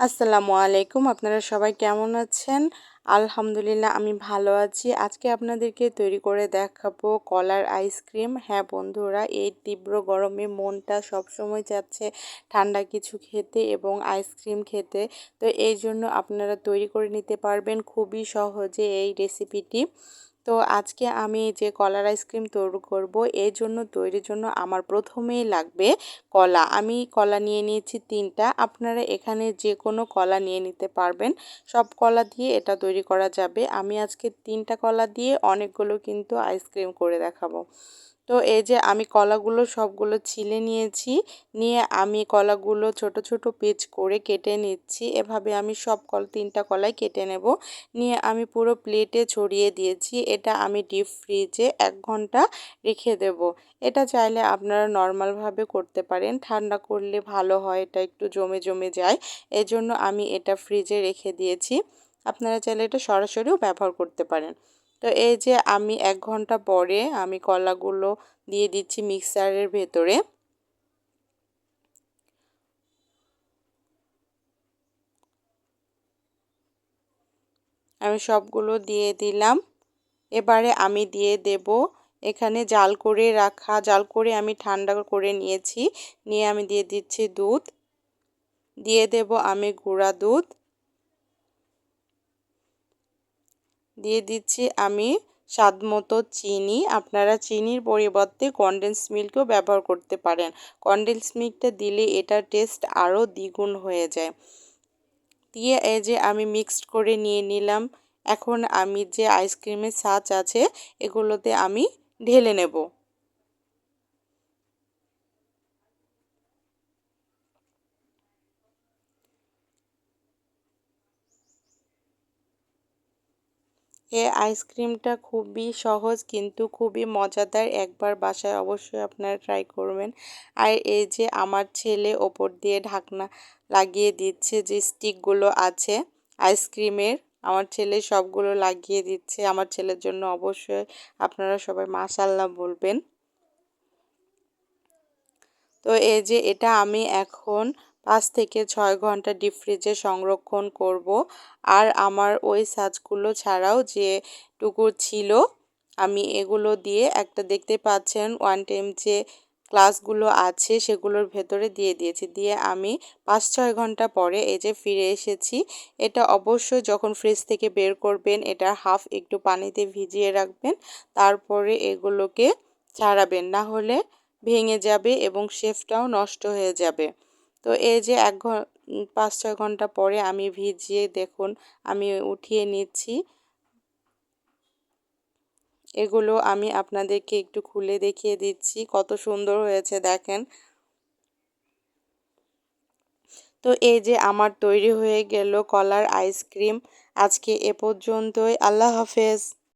আসসালামু আলাইকুম। আপনারা সবাই কেমন আছেন? আলহামদুলিল্লাহ, আমি ভালো আছি। আজকে আপনাদেরকে তৈরি করে দেখাবো কলার আইসক্রিম হ্যাঁ বন্ধুরা, এই তীব্র গরমে মনটা সবসময় যাচ্ছে ঠান্ডা কিছু খেতে এবং আইসক্রিম খেতে। তো এই জন্য আপনারা তৈরি করে নিতে পারবেন খুবই সহজে এই রেসিপিটি তো আজকে আমি যে কলার আইসক্রিম তৈরি করব, এর জন্য তৈরির জন্য আমার প্রথমেই লাগবে কলা। আমি কলা নিয়ে নিয়েছি তিনটা। আপনারা এখানে যে কোনো কলা নিয়ে নিতে পারবেন। সব কলা দিয়ে এটা তৈরি করা যাবে। আমি আজকে তিনটা কলা দিয়ে অনেকগুলো কিন্তু আইসক্রিম করে দেখাবো। তো এই যে আমি কলাগুলো সবগুলো ছিলে নিয়েছি, নিয়ে আমি কলাগুলো ছোট ছোট পিচ করে কেটে নিচ্ছি। এভাবে আমি সব কল, তিনটা কলাই কেটে নেব। নিয়ে আমি পুরো প্লেটে ছড়িয়ে দিয়েছি। এটা আমি ডিপ ফ্রিজে এক ঘণ্টা রেখে দেব। এটা চাইলে আপনারা নর্মালভাবে করতে পারেন। ঠান্ডা করলে ভালো হয়, এটা একটু জমে জমে যায়। এজন্য আমি এটা ফ্রিজে রেখে দিয়েছি। আপনারা চাইলে এটা সরাসরিও ব্যবহার করতে পারেন। তো এই যে আমি এক ঘণ্টা পরে আমি কলাগুলো দিয়ে দিচ্ছি মিক্সারের ভেতরে। আমি সবগুলো দিয়ে দিলাম। এবারে আমি দিয়ে দেব এখানে জাল করে রাখা, জাল করে আমি ঠান্ডা করে নিয়েছি। নিয়ে আমি দিয়ে দিচ্ছি দুধ। দিয়ে দেব আমি গুঁড়া দুধ। দিয়ে দিচ্ছি আমি স্বাদ মতো চিনি। আপনারা চিনির পরিবর্তে কনডেন্স মিল্কও ব্যবহার করতে পারেন। কনডেন্স মিল্কটা দিলে এটার টেস্ট আরও দ্বিগুণ হয়ে যায়। দিয়ে এই যে আমি মিক্সড করে নিয়ে নিলাম। এখন আমি যে আইসক্রিমের ছাঁচ আছে, এগুলোতে আমি ঢেলে নেব। এই আইসক্রিমটা খুবই সহজ কিন্তু খুবই মজাদার। একবার বাসায় অবশ্যই আপনারা ট্রাই করবেন। আর এই যে আমার ছেলে ওপর দিয়ে ঢাকনা লাগিয়ে দিচ্ছে যে স্টিকগুলো আছে আইসক্রিমের, আমার ছেলে সবগুলো লাগিয়ে দিচ্ছে। আমার ছেলের জন্য অবশ্যই আপনারা সবাই মাশাল্লাহ বলবেন। তো এই যে এটা আমি এখন পাঁচ থেকে ছয় ঘণ্টা ডিপ ফ্রিজে সংরক্ষণ করব। আর আমার ওই সাজগুলো ছাড়াও যে যেটুকু ছিল, আমি এগুলো দিয়ে একটা দেখতে পাচ্ছেন ওয়ান টাইম যে ক্লাসগুলো আছে সেগুলোর ভেতরে দিয়ে দিয়েছি। দিয়ে আমি পাঁচ ছয় ঘণ্টা পরে এই যে ফিরে এসেছি, এটা অবশ্যই যখন ফ্রিজ থেকে বের করবেন, এটা হাফ একটু পানিতে ভিজিয়ে রাখবেন, তারপরে এগুলোকে ছাড়াবেন। না হলে ভেঙে যাবে এবং শেফটাও নষ্ট হয়ে যাবে। তো এই যে এক পাঁচ ছয় ঘণ্টা পরে আমি ভিজিয়ে দেখুন আমি উঠিয়ে নিচ্ছি। এগুলো আমি আপনাদেরকে একটু খুলে দেখিয়ে দিচ্ছি কত সুন্দর হয়েছে দেখেন। তো এই যে আমার তৈরি হয়ে গেল কলার আইসক্রিম। আজকে এ পর্যন্তই, আল্লাহ হাফেজ।